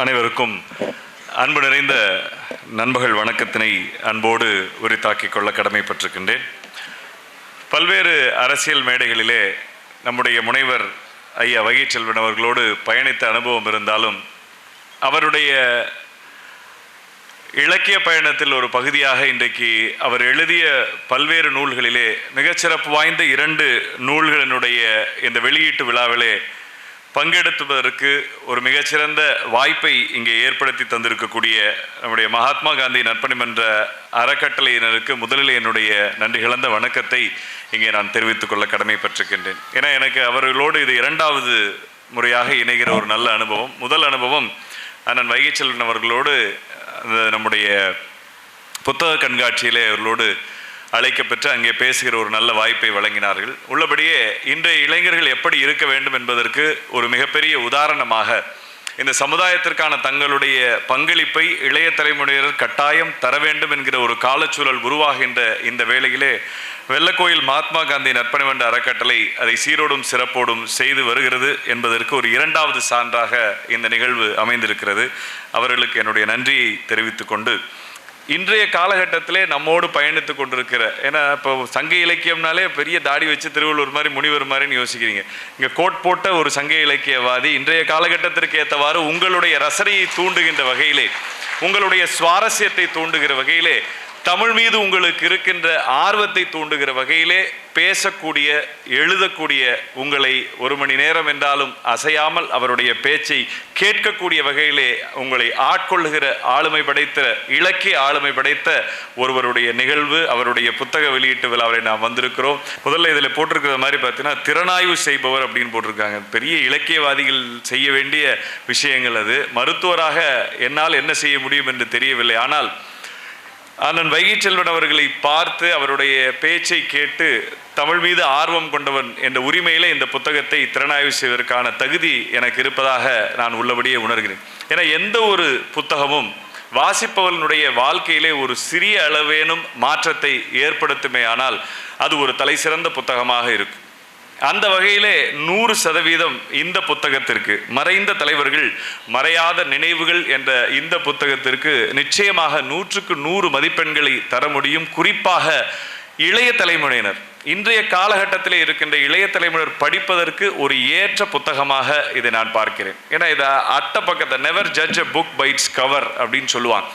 அனைவருக்கும் அன்பு நிறைந்த நண்பர்கள் வணக்கத்தினை அன்போடு உரித்தாக்கிக் கொள்ள கடமைப்பட்டிருக்கின்றேன். பல்வேறு அரசியல் மேடைகளிலே நம்முடைய முனைவர் ஐயா வகைச்செல்வன் அவர்களோடு பயணித்த அனுபவம் இருந்தாலும் அவருடைய இலக்கிய பயணத்தில் ஒரு பகுதியாக இன்றைக்கு அவர் எழுதிய பல்வேறு நூல்களிலே மிகச்சிறப்பு வாய்ந்த இரண்டு நூல்களினுடைய இந்த வெளியீட்டு விழாவிலே பங்கெடுத்துவதற்கு ஒரு மிகச்சிறந்த வாய்ப்பை இங்கே ஏற்படுத்தி தந்திருக்கக்கூடிய நம்முடைய மகாத்மா காந்தி நற்பணி மன்ற அறக்கட்டளையினருக்கு முதலில் என்னுடைய நன்றி கலந்த வணக்கத்தை இங்கே நான் தெரிவித்துக் கொள்ள கடமைப்பட்டிருக்கின்றேன். ஏன்னா எனக்கு அவர்களோடு இது இரண்டாவது முறையாக இணைகிற ஒரு நல்ல அனுபவம். முதல் அனுபவம் அண்ணன் வைகைச்செல்வன் அவர்களோடு அந்த நம்முடைய புத்தக கண்காட்சியிலே அவர்களோடு அழைக்கப்பெற்று அங்கே பேசுகிற ஒரு நல்ல வாய்ப்பை வழங்கினார்கள். உள்ளபடியே இன்றைய இளைஞர்கள் எப்படி இருக்க வேண்டும் என்பதற்கு ஒரு மிகப்பெரிய உதாரணமாக இந்த சமுதாயத்திற்கான தங்களுடைய பங்களிப்பை இளைய தலைமுறையினர் கட்டாயம் தர வேண்டும் என்கிற ஒரு காலச்சூழல் உருவாகின்ற இந்த வேளையிலே வெள்ளக்கோயில் மகாத்மா காந்தி நற்பணிமன்ற அறக்கட்டளை அதை சீரோடும் சிறப்போடும் செய்து வருகிறது என்பதற்கு ஒரு இரண்டாவது சான்றாக இந்த நிகழ்வு அமைந்திருக்கிறது. அவர்களுக்கு என்னுடைய நன்றியை தெரிவித்துக்கொண்டு கொண்டு இன்றைய காலகட்டத்திலே நம்மோடு பயணித்து கொண்டிருக்கிற ஏன்னா இப்போ சங்க இலக்கியம்னாலே பெரிய தாடி வச்சு திருவள்ளுவர் மாதிரி முனிவர் மாதிரின்னு யோசிக்கிறீங்க. இங்கே கோட் போட்ட ஒரு சங்க இலக்கியவாதி இன்றைய காலகட்டத்திற்கு ஏற்றவாறு உங்களுடைய ரசனையை தூண்டுகின்ற வகையிலே உங்களுடைய சுவாரஸ்யத்தை தூண்டுகிற வகையிலே தமிழ் மீது உங்களுக்கு இருக்கின்ற ஆர்வத்தை தூண்டுகிற வகையிலே பேசக்கூடிய எழுதக்கூடிய உங்களை ஒரு மணி நேரம் என்றாலும் அசையாமல் அவருடைய பேச்சை கேட்கக்கூடிய வகையிலே உங்களை ஆட்கொள்ளுகிற ஆளுமை படைத்த இலக்கிய ஆளுமை படைத்த ஒருவருடைய நிகழ்வு அவருடைய புத்தக வெளியீட்டு விழாவில் நாம் வந்திருக்கிறோம். முதல்ல இதில் போட்டிருக்கிற மாதிரி பார்த்தீங்கன்னா திறனாய்வு செய்பவர் அப்படின்னு போட்டிருக்காங்க. பெரிய இலக்கியவாதிகள் செய்ய வேண்டிய விஷயங்கள் அது. மருத்துவராக என்னால் என்ன செய்ய முடியும் என்று தெரியவில்லை. ஆனால் அண்ணன் வைகைச்செல்வன் அவர்களை பார்த்து அவருடைய பேச்சை கேட்டு தமிழ் மீது ஆர்வம் கொண்டவன் என்ற உரிமையில இந்த புத்தகத்தை திறனாய்வு செய்வதற்கான தகுதி எனக்கு இருப்பதாக நான் உள்ளபடியே உணர்கிறேன். ஏன்னா எந்த ஒரு புத்தகமும் வாசிப்பவனுடைய வாழ்க்கையிலே ஒரு சிறிய அளவேனும் மாற்றத்தை ஏற்படுத்துமே ஆனால் அது ஒரு தலை சிறந்த புத்தகமாக இருக்கும். அந்த வகையிலே நூறு சதவீதம் இந்த புத்தகத்திற்கு மறைந்த தலைவர்கள் மறையாத நினைவுகள் என்ற இந்த புத்தகத்திற்கு நிச்சயமாக நூற்றுக்கு நூறு மதிப்பெண்களை தர முடியும். குறிப்பாக இளைய தலைமுறையினர். இன்றைய காலகட்டத்திலே இருக்கின்ற இளைய தலைமுறையினர் படிப்பதற்கு ஒரு ஏற்ற புத்தகமாக இதை நான் பார்க்கிறேன். ஏன்னா இதை அட்ட பக்கத்தை never judge a book by its cover அப்படின்னு சொல்லுவாங்க.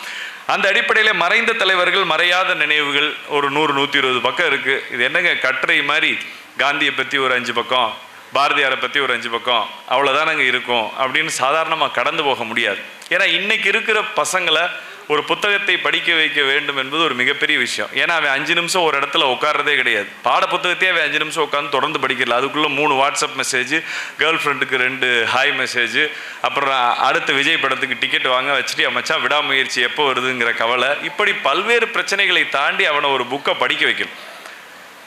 அந்த அடிப்படையில் மறைந்த தலைவர்கள் மறையாத நினைவுகள் ஒரு நூறு நூற்றி இருபது பக்கம் இருக்குது இது என்னங்க கட்டுரை மாதிரி காந்தியை பற்றி ஒரு அஞ்சு பக்கம் பாரதியாரை பற்றி ஒரு அஞ்சு பக்கம் அவ்வளோதான் நாங்கள் இருக்கோம் அப்படின்னு சாதாரணமாக கடந்து போக முடியாது. ஏன்னா இன்றைக்கி இருக்கிற பசங்களை ஒரு புத்தகத்தை படிக்க வைக்க வேண்டும் என்பது ஒரு மிகப்பெரிய விஷயம். ஏன்னா அவன் அஞ்சு நிமிஷம் ஒரு இடத்துல உட்காரதே கிடையாது. பாட புத்தகத்தையே அவன் அஞ்சு நிமிஷம் உட்காந்து தொடர்ந்து படிக்கல அதுக்குள்ளே மூணு வாட்ஸ்அப் மெசேஜ் கேர்ள் ஃப்ரெண்டுக்கு ரெண்டு ஹாய் மெசேஜ் அப்புறம் அடுத்த விஜய் படத்துக்கு டிக்கெட் வாங்க வச்சுட்டு அவன் மச்சான் விடாமுயற்சி எப்போ வருதுங்கிற கவலை. இப்படி பல்வேறு பிரச்சனைகளை தாண்டி அவனை ஒரு புக்கை படிக்க வைக்கணும்.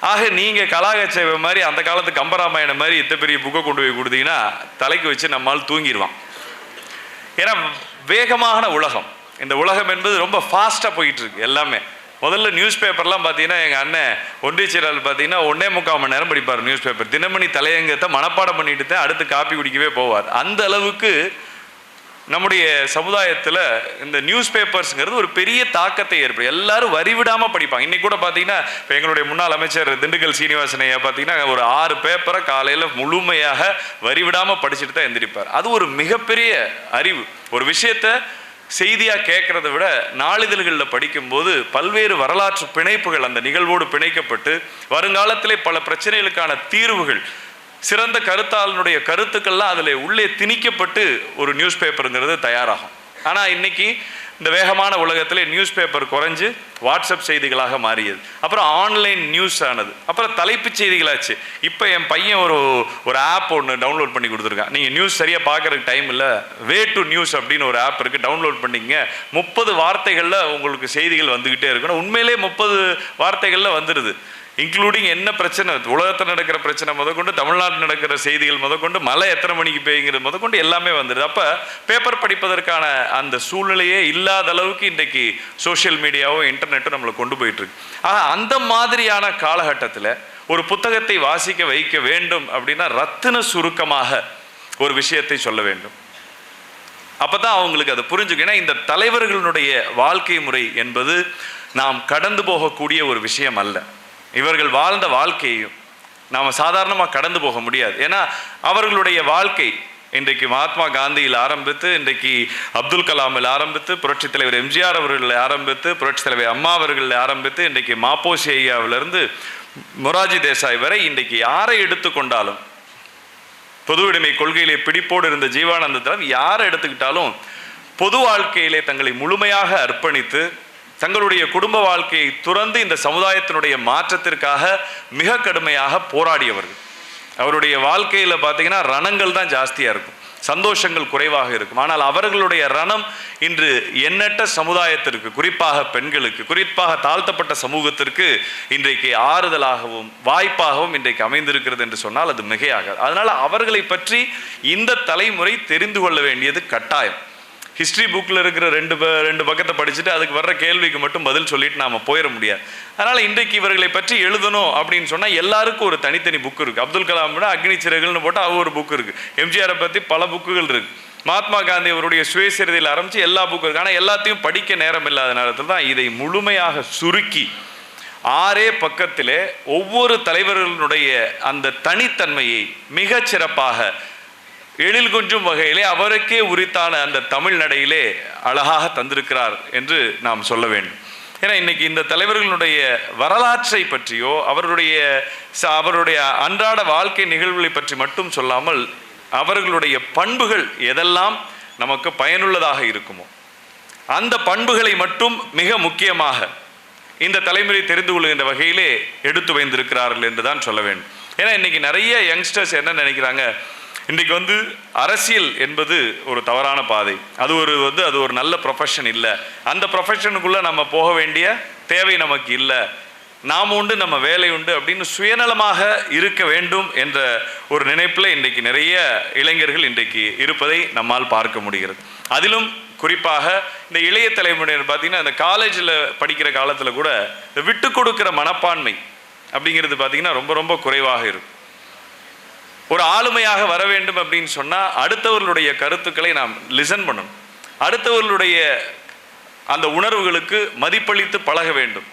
ஆக நீங்கள் கலாகச்சேவை மாதிரி அந்த காலத்து கம்பராமாயணம் மாதிரி இத்த பெரிய புக்கை கொண்டு போய் கொடுத்தீங்கன்னா தலைக்கு வச்சு நம்மால் தூங்கிடுவான் ஏன்னா வேகமான உலகம். இந்த உலகம் என்பது ரொம்ப ஃபாஸ்ட்டாக போயிட்டு இருக்கு எல்லாமே. முதல்ல நியூஸ் பேப்பர்லாம் பார்த்தீங்கன்னா எங்கள் அண்ணன் ஒன்றியச்செயலாளர் பார்த்தீங்கன்னா ஒன்றே முக்கால் மணி நேரம் படிப்பார் நியூஸ் பேப்பர் தினமணி தலையங்கத்தை மனப்பாடம் பண்ணிட்டு தான் அடுத்து காப்பி குடிக்கவே போவார். அந்த அளவுக்கு நம்முடைய சமுதாயத்தில் இந்த நியூஸ் பேப்பர்ஸுங்கிறது ஒரு பெரிய தாக்கத்தை ஏற்படும் எல்லாரும் வரிவிடாமல் படிப்பாங்க. இன்றைக்கி கூட பார்த்தீங்கன்னா இப்போ எங்களுடைய முன்னாள் அமைச்சர் திண்டுக்கல் சீனிவாசனையா பார்த்தீங்கன்னா ஒரு ஆறு பேப்பரை காலையில் முழுமையாக வரிவிடாமல் படிச்சுட்டு தான் எந்திரிப்பார். அது ஒரு மிகப்பெரிய அறிவு. ஒரு விஷயத்தை செய்தியாக கேட்குறத விட நாளிதழ்களில் படிக்கும்போது பல்வேறு வரலாற்று பிணைப்புகள் அந்த நிகழ்வோடு பிணைக்கப்பட்டு வருங்காலத்திலே பல பிரச்சனைகளுக்கான தீர்வுகள் சிறந்த கருத்தாளனுடைய கருத்துக்கள்லாம் அதில் உள்ளே திணிக்கப்பட்டு ஒரு நியூஸ் பேப்பருங்கிறது தயாராகும். ஆனால் இன்றைக்கி இந்த வேகமான உலகத்தில் நியூஸ் பேப்பர் குறைஞ்சு வாட்ஸ்அப் செய்திகளாக மாறியது. அப்புறம் ஆன்லைன் நியூஸ் ஆனது. அப்புறம் தலைப்புச் செய்திகளாச்சு. இப்போ என் பையன் ஒரு ஒரு ஆப் ஒன்று டவுன்லோட் பண்ணி கொடுத்துருக்கான். நீங்கள் நியூஸ் சரியாக பார்க்குறதுக்கு டைம் இல்லை. வே டு நியூஸ் அப்படின்னு ஒரு ஆப் இருக்குது டவுன்லோட் பண்ணிங்க முப்பது வார்த்தைகளில் உங்களுக்கு செய்திகள் வந்துக்கிட்டே இருக்கணும். உண்மையிலே முப்பது வார்த்தைகளில் வந்துடுது இன்க்ளூடிங் என்ன பிரச்சனை? உலகத்தில் நடக்கிற பிரச்சனை முதற்கொண்டு தமிழ்நாட்டில் நடக்கிற செய்திகள் முதற்கொண்டு மழை எத்தனை மணிக்கு பெய்யுங்கிறது முதற்கொண்டு எல்லாமே வந்துடுது அப்போ பேப்பர் படிப்பதற்கான அந்த சூழ்நிலையே இல்லாத அளவுக்கு இன்றைக்கு சோஷியல் மீடியாவும் இன்டர்நெட்டும் நம்மளை கொண்டு போயிட்டு இருக்கு ஆக அந்த மாதிரியான காலகட்டத்தில் ஒரு புத்தகத்தை வாசிக்க வைக்க வேண்டும் அப்படின்னா ரத்தின சுருக்கமாக ஒரு விஷயத்தை சொல்ல வேண்டும். அப்பதான் அவங்களுக்கு அதை புரிஞ்சுக்கணும் ஏன்னா இந்த தலைவர்களுடைய வாழ்க்கை முறை என்பது நாம் கடந்து போகக்கூடிய ஒரு விஷயம் அல்ல. இவர்கள் வாழ்ந்த வாழ்க்கையையும் நாம் சாதாரணமாக கடந்து போக முடியாது. ஏன்னா அவர்களுடைய வாழ்க்கை இன்றைக்கு மகாத்மா காந்தியில் ஆரம்பித்து இன்றைக்கு அப்துல் கலாமில் ஆரம்பித்து புரட்சித் தலைவர் எம்ஜிஆர் அவர்களில் ஆரம்பித்து புரட்சித் தலைவர் அம்மா அவர்களில் ஆரம்பித்து இன்றைக்கு மாப்போசி ஐயாவிலிருந்து மொராஜி தேசாய் வரை இன்றைக்கு யாரை எடுத்துக்கொண்டாலும் பொது உடைமை கொள்கையிலே பிடிப்போடு இருந்த ஜீவானந்தத்திடம் யாரை எடுத்துக்கிட்டாலும் பொது வாழ்க்கையிலே தங்களை முழுமையாக அர்ப்பணித்து தங்களுடைய குடும்ப வாழ்க்கையை துறந்து இந்த சமுதாயத்தினுடைய மாற்றத்திற்காக மிக கடுமையாக போராடியவர்கள். அவருடைய வாழ்க்கையில் பார்த்தீங்கன்னா ரணங்கள் தான் ஜாஸ்தியாக இருக்கும். சந்தோஷங்கள் குறைவாக இருக்கும். ஆனால் அவர்களுடைய ரணம் இன்று எண்ணற்ற சமுதாயத்திற்கு குறிப்பாக பெண்களுக்கு குறிப்பாக தாழ்த்தப்பட்ட சமூகத்திற்கு இன்றைக்கு ஆறுதலாகவும் வாய்ப்பாகவும் இன்றைக்கு அமைந்திருக்கிறது என்று சொன்னால் அது மிகையாகாது. அதனால் அவர்களை பற்றி இந்த தலைமுறை தெரிந்து கொள்ள வேண்டியது கட்டாயம். ஹிஸ்ட்ரி புக்கில் இருக்கிற ரெண்டு ப- ரெண்டு பக்கத்தை படிச்சுட்டு அதுக்கு வர்ற கேள்விக்கு மட்டும் பதில் சொல்லிட்டு நாம் போயிட முடியாது. அதனால் இன்றைக்கு இவர்களை பற்றி எழுதணும் அப்படின்னு சொன்னால் எல்லாருக்கும் ஒரு தனித்தனி புக் இருக்குது அப்துல் கலாம் விட அக்னி சிறகுகள்னு போட்டால் அது ஒரு புக் இருக்குது எம்ஜிஆரை பற்றி பல புக்குகள் இருக்குது மகாத்மா காந்தி அவருடைய சுயசரிதையில் ஆரம்பித்து எல்லா புக்கும் இருக்குது ஆனால் எல்லாத்தையும் படிக்க நேரம் இல்லாத நேரத்தில் தான் இதை முழுமையாக சுருக்கி ஆறே பக்கத்திலே ஒவ்வொரு தலைவர்களுடைய அந்த தனித்தன்மையை மிகச் சிறப்பாக எழில் கொஞ்சும் வகையிலே அவருக்கே உரித்தான அந்த தமிழ் நடையிலே அழகாக தந்திருக்கிறார் என்று நாம் சொல்ல வேண்டும். ஏன்னா இன்னைக்கு இந்த தலைவர்களுடைய வரலாற்றை பற்றியோ அவருடைய ச- அவருடைய அன்றாட வாழ்க்கை நிகழ்வுகளை பற்றி மட்டும் சொல்லாமல் அவர்களுடைய பண்புகள் எதெல்லாம் நமக்கு பயனுள்ளதாக இருக்குமோ அந்த பண்புகளை மட்டும் மிக முக்கியமாக இந்த தலைமுறை தெரிந்து கொள்கின்ற வகையிலே எடுத்து வைந்திருக்கிறார்கள் என்று தான் சொல்ல வேண்டும். ஏன்னா இன்னைக்கு நிறைய யங்ஸ்டர்ஸ் என்ன நினைக்கிறாங்க இன்றைக்கு வந்து அரசியல் என்பது ஒரு தவறான பாதை. அது ஒரு வந்து அது ஒரு நல்ல ப்ரொஃபஷன் இல்லை. அந்த ப்ரொஃபஷனுக்குள்ளே நம்ம போக வேண்டிய தேவை நமக்கு இல்லை. நாம் உண்டு நம்ம வேலை உண்டு அப்படின்னு சுயநலமாக இருக்க வேண்டும் என்ற ஒரு நினைப்பில் இன்றைக்கு நிறைய இளைஞர்கள் இன்றைக்கு இருப்பதை நம்மால் பார்க்க முடிகிறது. அதிலும் குறிப்பாக இந்த இளைய தலைமுறையினர் பார்த்திங்கன்னா இந்த காலேஜில் படிக்கிற காலத்தில் கூட இந்த விட்டு கொடுக்குற மனப்பான்மை அப்படிங்கிறது பார்த்தீங்கன்னா ரொம்ப ரொம்ப குறைவாக இருக்கும். ஒரு ஆளுமையாக வர வேண்டும் அப்படின்னு சொன்னால் அடுத்தவர்களுடைய கருத்துக்களை நாம் லிசன் பண்ணணும். அடுத்தவர்களுடைய அந்த உணர்வுகளுக்கு மதிப்பளித்து பழக வேண்டும்.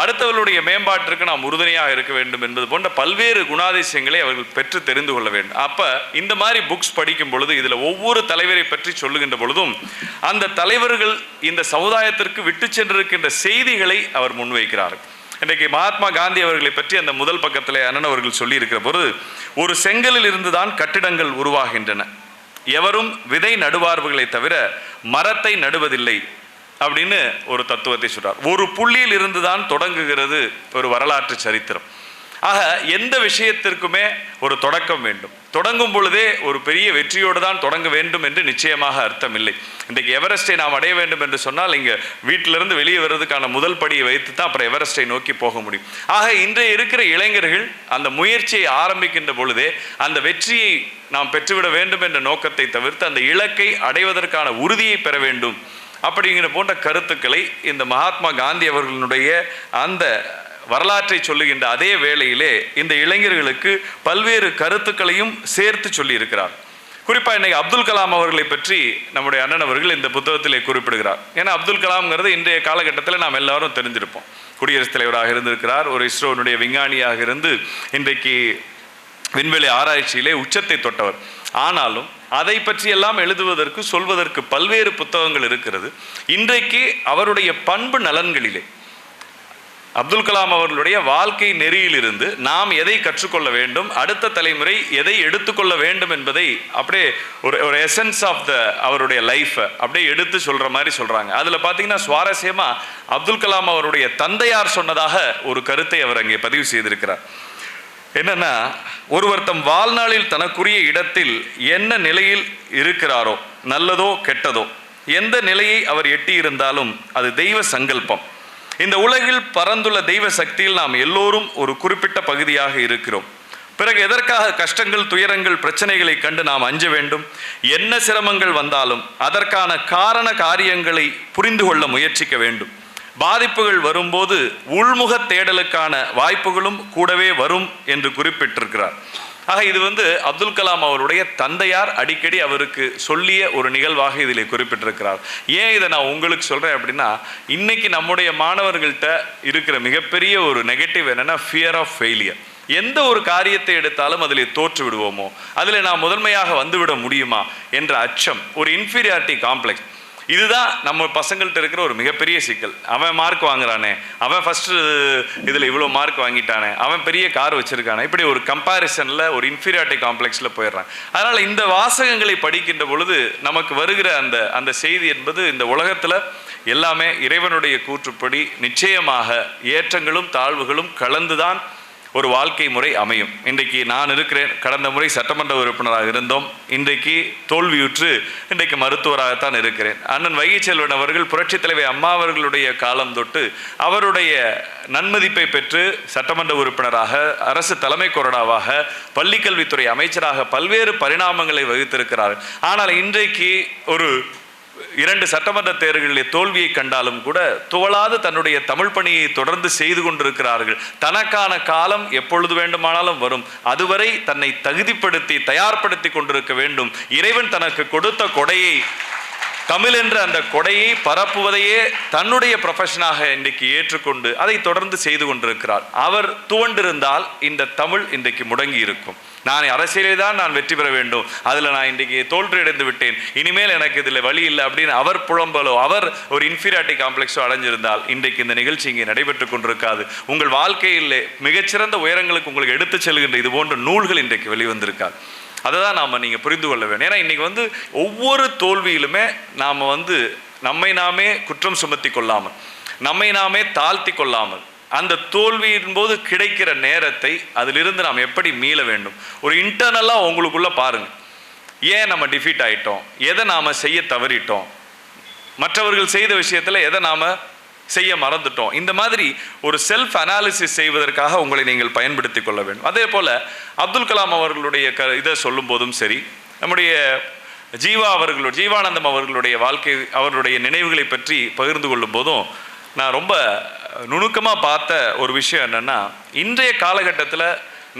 அடுத்தவர்களுடைய மேம்பாட்டிற்கு நாம் உறுதுணையாக இருக்க வேண்டும் என்பது போன்ற பல்வேறு குணாதிசயங்களை அவர்கள் பெற்று தெரிந்து கொள்ள வேண்டும். அப்போ இந்த மாதிரி புக்ஸ் படிக்கும் பொழுது இதில் ஒவ்வொரு தலைவரை பற்றி சொல்லுகின்ற பொழுதும் அந்த தலைவர்கள் இந்த சமுதாயத்திற்கு விட்டு சென்றிருக்கின்ற செய்திகளை அவர் முன்வைக்கிறார். இன்றைக்கு மகாத்மா காந்தி அவர்களை பற்றி அந்த முதல் பக்கத்தில் அண்ணன் அவர்கள் சொல்லியிருக்கிற பொழுது ஒரு செங்கலில் இருந்துதான் கட்டிடங்கள் உருவாகின்றன. எவரும் விதை நடுவார்வுகளை தவிர மரத்தை நடுவதில்லை அப்படின்னு ஒரு தத்துவத்தை சொல்றார். ஒரு புள்ளியில் இருந்து தான் தொடங்குகிறது ஒரு வரலாற்று சரித்திரம். ஆக எந்த விஷயத்திற்குமே ஒரு தொடக்கம் வேண்டும். தொடங்கும் பொழுதே ஒரு பெரிய வெற்றியோடு தான் தொடங்க வேண்டும் என்று நிச்சயமாக அர்த்தம் இல்லை இன்றைக்கு எவரெஸ்டை நாம் அடைய வேண்டும் என்று சொன்னால் இங்கே வீட்டிலிருந்து வெளியே வர்றதுக்கான முதல் படியை வைத்து தான் அப்புறம் எவரெஸ்டை நோக்கி போக முடியும். ஆக இன்றைய இருக்கிற இளைஞர்கள் அந்த முயற்சியை ஆரம்பிக்கின்ற பொழுதே அந்த வெற்றியை நாம் பெற்றுவிட வேண்டும் என்ற நோக்கத்தை தவிர்த்து அந்த இலக்கை அடைவதற்கான உறுதியை பெற வேண்டும். அப்படிங்கிற போன்ற கருத்துக்களை இந்த மகாத்மா காந்தி அவர்களுடைய அந்த வரலாற்றை சொல்லுகின்ற அதே வேளையிலே இந்த இளைஞர்களுக்கு பல்வேறு கருத்துக்களையும் சேர்த்து சொல்லியிருக்கிறார். குறிப்பாக இன்னைக்கு அப்துல் கலாம் அவர்களை பற்றி நம்முடைய அண்ணன் அவர்கள் இந்த புத்தகத்திலே குறிப்பிடுகிறார். ஏன்னா அப்துல் கலாம்ங்கிறது இன்றைய காலகட்டத்தில் நாம் எல்லாரும் தெரிஞ்சிருப்போம் குடியரசுத் தலைவராக இருந்திருக்கிறார். ஒரு இஸ்ரோனுடைய விஞ்ஞானியாக இருந்து இன்றைக்கு விண்வெளி ஆராய்ச்சியிலே உச்சத்தை தொட்டவர். ஆனாலும் அதை பற்றியெல்லாம் எழுதுவதற்கு சொல்வதற்கு பல்வேறு புத்தகங்கள் இருக்கிறது. இன்றைக்கு அவருடைய பண்பு நலன்களிலே அப்துல் கலாம் அவர்களுடைய வாழ்க்கை நெறியிலிருந்து நாம் எதை கற்றுக்கொள்ள வேண்டும் அடுத்த தலைமுறை எதை எடுத்துக்கொள்ள வேண்டும் என்பதை அப்படியே ஒரு ஒரு எசன்ஸ் ஆஃப் த அவருடைய லைஃப்பை அப்படியே எடுத்து சொல்கிற மாதிரி சொல்கிறாங்க அதில் பார்த்தீங்கன்னா சுவாரஸ்யமாக அப்துல் கலாம் அவருடைய தந்தையார் சொன்னதாக ஒரு கருத்தை அவர் அங்கே பதிவு செய்திருக்கிறார். என்னன்னா ஒருவர் தம் வாழ்நாளில் தனக்குரிய இடத்தில் என்ன நிலையில் இருக்கிறாரோ நல்லதோ கெட்டதோ எந்த நிலையை அவர் எட்டியிருந்தாலும் அது தெய்வ சங்கல்பம். இந்த உலகில் பரந்துள்ள தெய்வ சக்தியில் நாம் எல்லோரும் ஒரு குறிப்பிட்ட பகுதியாக இருக்கிறோம். பிறகு எதற்காக கஷ்டங்கள் துயரங்கள் பிரச்சனைகளை கண்டு நாம் அஞ்ச வேண்டும்? என்ன சிரமங்கள் வந்தாலும் அதற்கான காரண காரியங்களை புரிந்து கொள்ள முயற்சிக்க வேண்டும். பாதிப்புகள் வரும்போது உள்முக தேடலுக்கான வாய்ப்புகளும் கூடவே வரும் என்று குறிப்பிட்டிருக்கிறார். ஆக இது வந்து அப்துல் கலாம் அவருடைய தந்தையார் அடிக்கடி அவருக்கு சொல்லிய ஒரு நிகழ்வாக இதில் குறிப்பிட்டிருக்கிறார். ஏன் இதை நான் உங்களுக்கு சொல்கிறேன் அப்படின்னா இன்னைக்கு நம்முடைய மாணவர்கள்ட்ட இருக்கிற மிகப்பெரிய ஒரு நெகட்டிவ் என்னென்னா ஃபியர் ஆஃப் ஃபெயிலியர் எந்த ஒரு காரியத்தை எடுத்தாலும் அதில் தோற்று விடுவோமோ? அதில் நான் முதன்மையாக வந்துவிட முடியுமா? என்ற அச்சம் ஒரு இன்ஃபீரியாரிட்டி காம்ப்ளெக்ஸ் இதுதான் நம்ம பசங்கள்கிட்ட இருக்கிற ஒரு மிகப்பெரிய சிக்கல். அவன் மார்க் வாங்குறானே. அவன் ஃபஸ்ட்டு இதில் இவ்வளோ மார்க் வாங்கிட்டானே. அவன் பெரிய கார் வச்சுருக்கானே. இப்படி ஒரு கம்பாரிசனில் ஒரு இன்ஃபீரியாரிட்டி காம்ப்ளெக்ஸில் போயிடுறான். அதனால் இந்த வாசகங்களை படிக்கின்ற பொழுது நமக்கு வருகிற அந்த அந்த செய்தி என்பது இந்த உலகத்தில் எல்லாமே இறைவனுடைய கூற்றுப்படி நிச்சயமாக ஏற்றங்களும் தாழ்வுகளும் கலந்துதான் ஒரு வாழ்க்கை முறை அமையும். இன்றைக்கு நான் இருக்கிறேன். கடந்த முறை சட்டமன்ற உறுப்பினராக இருந்தோம். இன்றைக்கு தோல்வியுற்று இன்றைக்கு மருத்துவராகத்தான் இருக்கிறேன். அண்ணன் வைகைச்செல்வன் அவர்கள் புரட்சித் தலைவர் அம்மா அவர்களுடைய காலம் தொட்டு அவருடைய நன்மதிப்பை பெற்று சட்டமன்ற உறுப்பினராக அரசு தலைமை கொறடாவாக பள்ளிக்கல்வித்துறை அமைச்சராக பல்வேறு பரிணாமங்களை வகித்திருக்கிறார். ஆனால் இன்றைக்கு ஒரு இரண்டு சட்டமன்ற தேர்தல்களிலே தோல்வியை கண்டாலும் கூட துவளாது தன்னுடைய தமிழ் பணியை தொடர்ந்து செய்து கொண்டிருக்கிறார்கள். தனக்கான காலம் எப்பொழுது வேண்டுமானாலும் வரும். அதுவரை தன்னை தகுதிப்படுத்தி தயார்படுத்தி கொண்டிருக்க வேண்டும். இறைவன் தனக்கு கொடுத்த கொடையை தமிழ் என்ற அந்த கொடையை பரப்புவதையே தன்னுடைய ப்ரொஃபஷனாக இன்றைக்கு ஏற்றுக்கொண்டு அதை தொடர்ந்து செய்து கொண்டிருக்கிறார். அவர் துவண்டிருந்தால் இந்த தமிழ் இன்றைக்கு முடங்கி இருக்கும் நான் அரசியலே தான் நான் வெற்றி பெற வேண்டும். அதில் நான் இன்றைக்கு தோல்வியடைந்து விட்டேன். இனிமேல் எனக்கு இதில் வழி இல்லை அப்படின்னு அவர் புலம்பலோ அவர் ஒரு இன்ஃபீரியாரிட்டி காம்ப்ளெக்ஸோ அடைஞ்சிருந்தால் இன்றைக்கு இந்த நிகழ்ச்சி இங்கே நடைபெற்று கொண்டிருக்காது. உங்கள் வாழ்க்கையில் மிகச்சிறந்த உயரங்களுக்கு உங்களுக்கு எடுத்துச் செல்கின்ற இது போன்ற நூல்கள் இன்றைக்கு வெளிவந்திருக்காது. அதை தான் நாம் நீங்கள் புரிந்து கொள்ள வேணும் ஏன்னா இன்றைக்கி வந்து ஒவ்வொரு தோல்வியிலுமே நாம் வந்து நம்மை நாமே குற்றம் சுமத்தி கொள்ளாமல் நம்மை நாமே தாழ்த்தி கொள்ளாமல் அந்த தோல்வியின் போது கிடைக்கிற நேரத்தை அதிலிருந்து நாம் எப்படி மீள வேண்டும்? ஒரு இன்டர்னலாக உங்களுக்குள்ளே பாருங்கள் ஏன் நம்ம டிஃபீட் ஆகிட்டோம் எதை நாம் செய்ய தவறிட்டோம்? மற்றவர்கள் செய்த விஷயத்தில் எதை நாம் செய்ய மறந்துட்டோம். இந்த மாதிரி ஒரு செல்ஃப் அனாலிசிஸ் செய்வதற்காக உங்களை நீங்கள் பயன்படுத்தி கொள்ள வேண்டும். அதே போல் அப்துல் கலாம் அவர்களுடைய க இதை சொல்லும் போதும் சரி நம்முடைய ஜீவா அவர்களுடைய ஜீவானந்தம் அவர்களுடைய வாழ்க்கை அவர்களுடைய நினைவுகளை பற்றி பகிர்ந்து கொள்ளும் போதும் நான் ரொம்ப நுணுக்கமாக பார்த்த ஒரு விஷயம் என்னென்னா இன்றைய காலகட்டத்தில்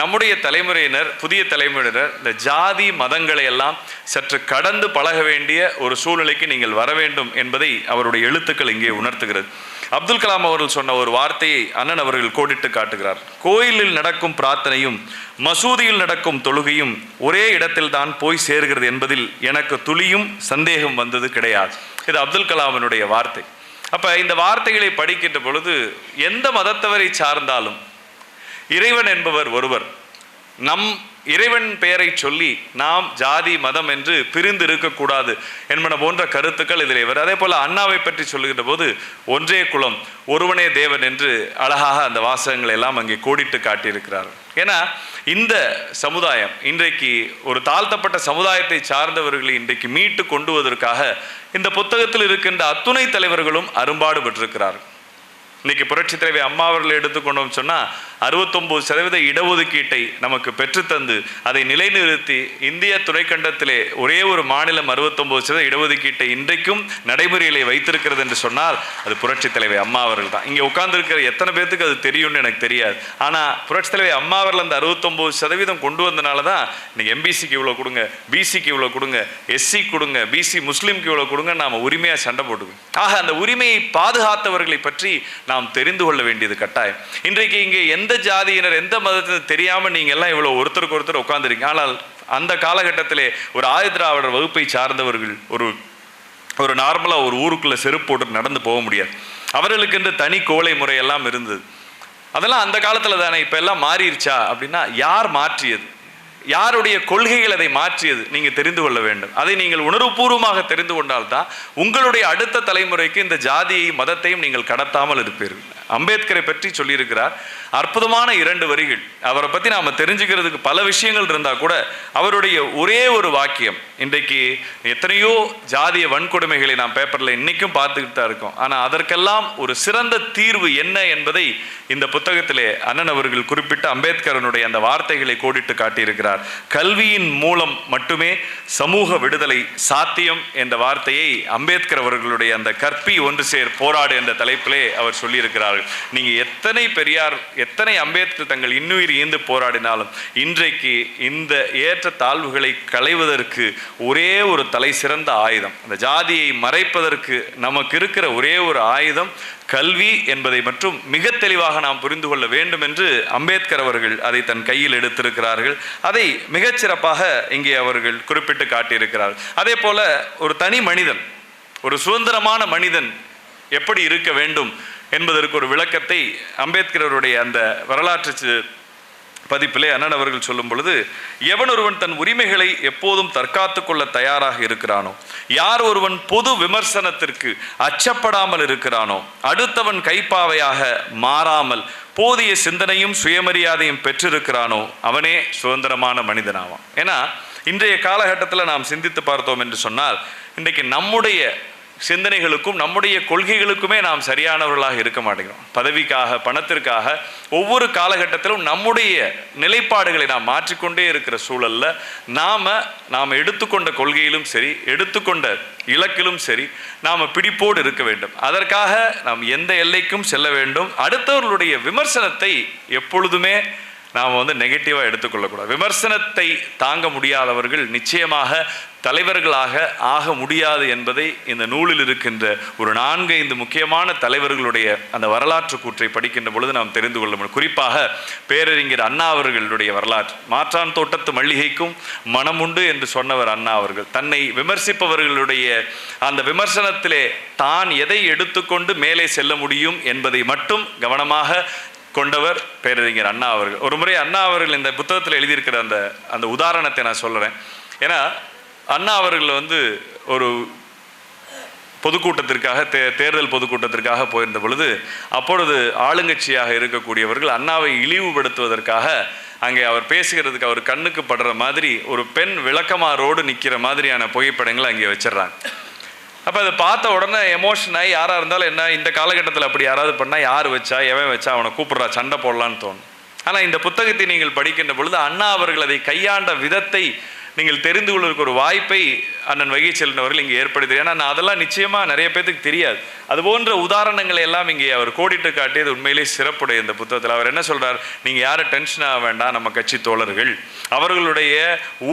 நம்முடைய தலைமுறையினர் புதிய தலைமுறையினர் இந்த ஜாதி மதங்களை எல்லாம் சற்று கடந்து பழக வேண்டிய ஒரு சூழ்நிலைக்கு நீங்கள் வர வேண்டும் என்பதை அவருடைய எழுத்துக்கள் இங்கே உணர்த்துகிறது. அப்துல் கலாம் அவர்கள் சொன்ன ஒரு வார்த்தையை அண்ணன் அவர்கள் கோடிட்டு காட்டுகிறார். கோயிலில் நடக்கும் பிரார்த்தனையும் மசூதியில் நடக்கும் தொழுகையும் ஒரே இடத்தில் தான் போய் சேர்கிறது என்பதில் எனக்கு துளியும் சந்தேகம் வந்தது கிடையாது. இது அப்துல் கலாமனுடைய வார்த்தை. அப்போ இந்த வார்த்தைகளை படிக்கின்ற பொழுது எந்த மதத்தவரை சார்ந்தாலும் இறைவன் என்பவர் ஒருவர். நம் இறைவன் பெயரை சொல்லி நாம் ஜாதி மதம் என்று பிரிந்து இருக்கக்கூடாது என்பன போன்ற கருத்துக்கள் இதில் இவர். அதே போல் அண்ணாவை பற்றி சொல்லுகின்ற போது ஒன்றே குலம் ஒருவனே தேவன் என்று அழகாக அந்த வாசகங்களை எல்லாம் அங்கே கோடிட்டு காட்டியிருக்கிறார். ஏன்னா இந்த சமுதாயம் இன்றைக்கு ஒரு தாழ்த்தப்பட்ட சமுதாயத்தை சார்ந்தவர்களை இன்றைக்கு மீட்டு கொண்டுவதற்காக இந்த புத்தகத்தில் இருக்கின்ற அத்துணை தலைவர்களும் அரும்பாடு பெற்றிருக்கிறார்கள் இன்னைக்கு புரட்சி தலைவி அம்மா அவர்களை எடுத்துக்கொண்டோம் சொன்னால் அறுபத்தொம்போது சதவீத இடஒதுக்கீட்டை நமக்கு பெற்றுத்தந்து அதை நிலைநிறுத்தி இந்திய துணைக்கண்டத்திலே ஒரே ஒரு மாநிலம் அறுபத்தொம்போது சதவீத இடஒதுக்கீட்டை இன்றைக்கும் நடைமுறையிலே வைத்திருக்கிறது என்று சொன்னால் அது புரட்சித் தலைவி அம்மா அவர்கள் தான் இங்கே உட்கார்ந்துருக்கிற எத்தனை பேர்த்துக்கு அது தெரியும்னு எனக்கு தெரியாது. ஆனால் புரட்சித் தலைவி அம்மா அவர்கள் அந்த அறுபத்தொம்போது சதவீதம் கொண்டு வந்தனால தான் இன்னைக்கு எம்பிசிக்கு இவ்வளோ கொடுங்க பிசிக்கு இவ்வளோ கொடுங்க எஸ்சி கொடுங்க பிசி முஸ்லீம்க்கு இவ்வளோ கொடுங்க நாம் உரிமையாக சண்டை போட்டுக்கோம் ஆக அந்த உரிமையை பாதுகாத்தவர்களை பற்றி நாம் தெரிந்து கொள்ள வேண்டியது கட்டாயம். இன்றைக்கு இங்கே எந்த எந்த ஜாதியினர் எந்த மதத்தினர் தெரியாமல் நீங்கள் எல்லாம் இவ்வளோ ஒருத்தருக்கு ஒருத்தர் உட்காந்துருக்கீங்க ஆனால் அந்த காலகட்டத்திலே ஒரு ஆதிதிராவிடர் வகுப்பை சார்ந்தவர்கள் ஒரு ஒரு நார்மலாக ஒரு ஊருக்குள்ளே செருப்பு போட்டு நடந்து போக முடியாது. அவர்களுக்கு என்று தனி கோலை முறையெல்லாம் இருந்தது. அதெல்லாம் அந்த காலத்தில் தானே இப்போ எல்லாம் மாறிடுச்சா அப்படின்னா யார் மாற்றியது? யாருடைய கொள்கைகள் அதை மாற்றியது? நீங்கள் தெரிந்து கொள்ள வேண்டும். அதை நீங்கள் உணர்வுபூர்வமாக தெரிந்து கொண்டால்தான் உங்களுடைய அடுத்த தலைமுறைக்கு இந்த ஜாதியை மதத்தையும் நீங்கள் கடத்தாமல் இருப்பீர்கள். அம்பேத்கரை பற்றி சொல்லியிருக்கிறார். அற்புதமான இரண்டு வரிகள். அவரை பற்றி நாம் தெரிஞ்சுக்கிறதுக்கு பல விஷயங்கள் இருந்தால் கூட அவருடைய ஒரே ஒரு வாக்கியம். இன்றைக்கு எத்தனையோ ஜாதிய வன்கொடுமைகளை நாம் பேப்பரில் இன்னைக்கும் பார்த்துக்கிட்டு தான் இருக்கோம். ஆனால் அதற்கெல்லாம் ஒரு சிறந்த தீர்வு என்ன என்பதை இந்த புத்தகத்திலே அண்ணன் அவர்கள் குறிப்பிட்ட அம்பேத்கரனுடைய அந்த வார்த்தைகளை கோடிட்டு காட்டியிருக்கிறார். கல்வியின் மூலம் மட்டுமே சமூக விடுதலை சாத்தியம் என்ற வார்த்தையை அம்பேத்கர் அவர்களுடைய அந்த கற்பி ஒன்று சேர் போராடு என்ற தலைப்பிலே அவர் சொல்லியிருக்கிறார்கள். போராடினார்கள் நீங்க எத்தனை பெரியார் எத்தனை அம்பேத்கர் தங்கள் இன்னுயிர் ஈந்து போராடினாலும் இன்றைக்கு இந்த ஏற்ற தாழ்வுகளை களைவதற்கு ஒரே ஒரு தலை சிறந்த ஆயுதம். அந்த ஜாதியை மறைப்பதற்கு நமக்கு இருக்கிற ஒரே ஒரு ஆயுதம் கல்வி என்பதை மற்றும் மிக தெளிவாக நாம் புரிந்து கொள்ள வேண்டும் என்று அம்பேத்கர் அவர்கள் அதை தன் கையில் எடுத்திருக்கிறார்கள். அதை மிகச்சிறப்பாக இங்கே அவர்கள் குறிப்பிட்டு காட்டியிருக்கிறார்கள் அதே போல ஒரு தனி மனிதன் ஒரு சுதந்திரமான மனிதன் எப்படி இருக்க வேண்டும்? என்பதற்கு ஒரு விளக்கத்தை அம்பேத்கருடைய அந்த வரலாற்று பதிப்பிலே அண்ணன் அவர்கள் சொல்லும் பொழுது எவன் ஒருவன் தன் உரிமைகளை எப்போதும் தற்காத்து கொள்ள தயாராக இருக்கிறானோ யார் ஒருவன் பொது விமர்சனத்திற்கு அச்சப்படாமல் இருக்கிறானோ அடுத்தவன் கைப்பாவையாக மாறாமல் போதிய சிந்தனையும் சுயமரியாதையும் பெற்றிருக்கிறானோ அவனே சுதந்திரமான மனிதனாவான். ஏன்னா இன்றைய காலகட்டத்தில் நாம் சிந்தித்து பார்த்தோம் என்று சொன்னால் இன்றைக்கு நம்முடைய சிந்தனைகளுக்கும் நம்முடைய கொள்கைகளுக்குமே நாம் சரியானவர்களாக இருக்க மாட்டேங்கிறோம். பதவிக்காக பணத்திற்காக ஒவ்வொரு காலகட்டத்திலும் நம்முடைய நிலைப்பாடுகளை நாம் மாற்றிக்கொண்டே இருக்கிற சூழலில் நாம் நாம் எடுத்துக்கொண்ட கொள்கையிலும் சரி எடுத்துக்கொண்ட இலக்கிலும் சரி நாம் பிடிப்போடு இருக்க வேண்டும். அதற்காக நாம் எந்த எல்லைக்கும் செல்ல வேண்டும். அடுத்தவர்களுடைய விமர்சனத்தை எப்பொழுதுமே நாம் வந்து நெகட்டிவாக எடுத்துக்கொள்ளக்கூடாது. விமர்சனத்தை தாங்க முடியாதவர்கள் நிச்சயமாக தலைவர்களாக ஆக முடியாது என்பதை இந்த நூலில் இருக்கின்ற ஒரு நான்கு ஐந்து முக்கியமான தலைவர்களுடைய அந்த வரலாற்று கூற்றை படிக்கின்ற பொழுது நாம் தெரிந்து கொள்ள முடியும். குறிப்பாக பேரறிஞர் அண்ணா அவர்களுடைய வரலாற்று மாற்றான் தோட்டத்து மல்லிகைக்கும் மனமுண்டு என்று சொன்னவர் அண்ணா அவர்கள். தன்னை விமர்சிப்பவர்களுடைய அந்த விமர்சனத்திலே தான் எதை எடுத்துக்கொண்டு மேலே செல்ல முடியும் என்பதை மட்டும் கவனமாக கொண்டவர் பேரறிஞர் அண்ணா அவர்கள். ஒரு முறை அண்ணா அவர்கள் இந்த புத்தகத்தில் எழுதியிருக்கிற அந்த அந்த உதாரணத்தை நான் சொல்கிறேன் ஏன்னா அண்ணா அவர்கள் வந்து ஒரு பொதுக்கூட்டத்திற்காக தே தேர்தல் பொதுக்கூட்டத்திற்காக போயிருந்த பொழுது அப்பொழுது ஆளுங்கட்சியாக இருக்கக்கூடியவர்கள் அண்ணாவை இழிவுபடுத்துவதற்காக அங்கே அவர் பேசுகிறதுக்கு அவர் கண்ணுக்கு படுற மாதிரி ஒரு பெண் விளக்கமாரோடு நிற்கிற மாதிரியான புகைப்படங்களை அங்கே வச்சிடுறாங்க. அப்போ அதை பார்த்த உடனே எமோஷன் ஆகி யாராக இருந்தாலும் என்ன இந்த காலகட்டத்தில் அப்படி யாராவது பண்ணால் யார் வச்சா எவன் வச்சா அவனை கூப்பிட்றா சண்டை போடலான்னு தோணும். ஆனால் இந்த புத்தகத்தை நீங்கள் படிக்கின்ற பொழுது அண்ணா அவர்கள் அதை கையாண்ட விதத்தை நீங்கள் தெரிந்து கொள்வதற்கு ஒரு வாய்ப்பை அண்ணன் வகை செல்லினவர்கள் இங்கே ஏற்படுத்தி ஏன்னா நான் அதெல்லாம் நிச்சயமாக நிறைய பேத்துக்கு தெரியாது. அது போன்ற உதாரணங்களை எல்லாம் இங்கே அவர் கோடிட்டு காட்டியது உண்மையிலே சிறப்புடைய இந்த புத்தகத்தில். அவர் என்ன சொல்கிறார் நீங்கள் யாரும் டென்ஷன் ஆக வேண்டாம் நம்ம கட்சி தோழர்கள். அவர்களுடைய